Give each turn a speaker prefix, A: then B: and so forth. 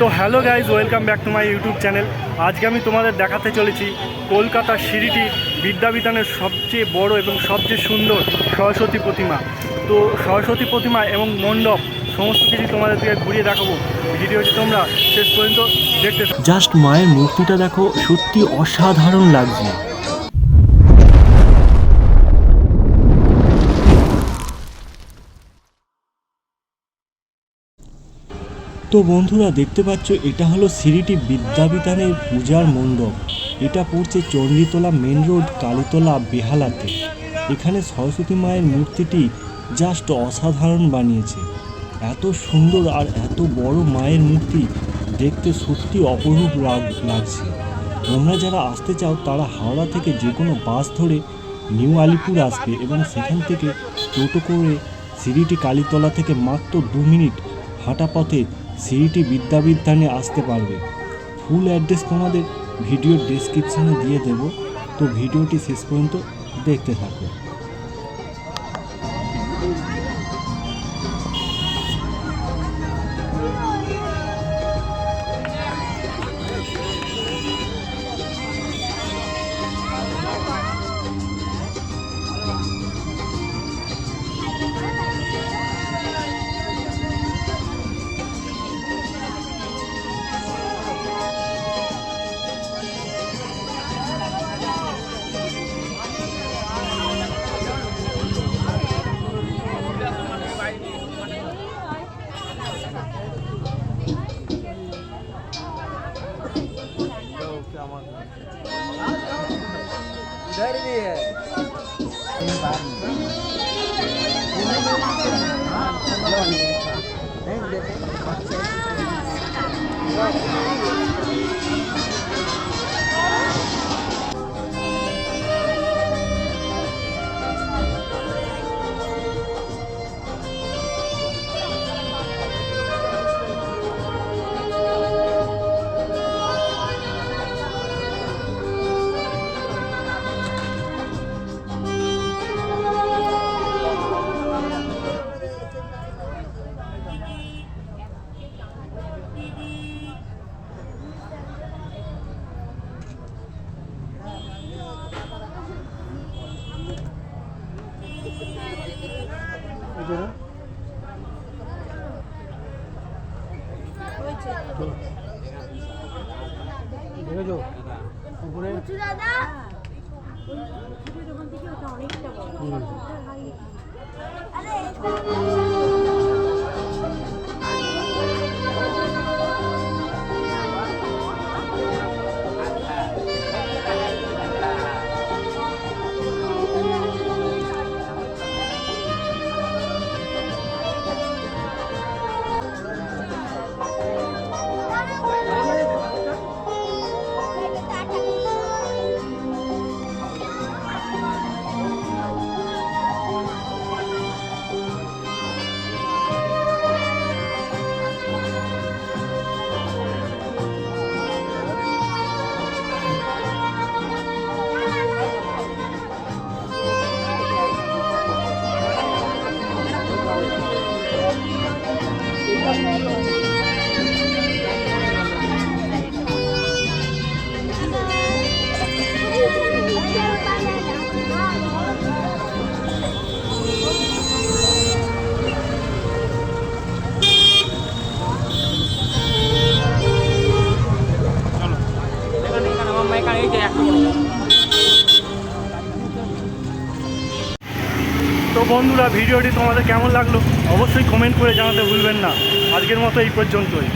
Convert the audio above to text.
A: তো hello guys, welcome back to my YouTube channel. আজকে আমি তোমাদের দেখাতে চলেছি কলকাতার সিঁড়িটি বিদ্যাবিতানের সবচেয়ে বড় এবং সবচেয়ে সুন্দর সরস্বতী প্রতিমা। তো সরস্বতী প্রতিমা এবং মণ্ডপ সমস্ত কিছু তোমাদেরকে ঘুরিয়ে দেখাবো। ভিডিওটি তোমরা শেষ পর্যন্ত দেখতে
B: জাস্ট মায়ের মূর্তিটা দেখো, সত্যি অসাধারণ লাগছে। তো বন্ধুরা দেখতে পাচ্ছ, এটা হলো সিরিটি বিদ্যাবিতানের পূজার মণ্ডপ। এটা পড়ছে চণ্ডীতলা মেন রোড, কালীতলা, বেহালাতে। এখানে সরস্বতী মায়ের মূর্তিটি জাস্ট অসাধারণ বানিয়েছে। এত সুন্দর আর এত বড় মায়ের মূর্তি দেখতে সত্যি অপরূপ লাগ- লাগছে। তোমরা যারা আসতে চাও, তারা হাওড়া থেকে যে কোনো বাস ধরে নিউ আলিপুর আসবে এবং সেখান থেকে টোটো করে সিরিটি কালীতলা থেকে মাত্র দু মিনিট হাঁটা পথে সিরিটি বিদ্যাবিদ্যানে আসতে পারবে। ফুল অ্যাড্রেস তোমাদের ভিডিও ডেসক্রিপশানে দিয়ে দেব। তো ভিডিওটি শেষ পর্যন্ত দেখতে থাকো।
C: Thank you. देते দেখেছ? উপরে
D: দাদা
A: তো বন্ধুরা, ভিডিওটি তোমাদের কেমন লাগল? অবশ্যই কমেন্ট করে জানাতে ভুলবেন না। আজকের মতো এই পর্যন্তই।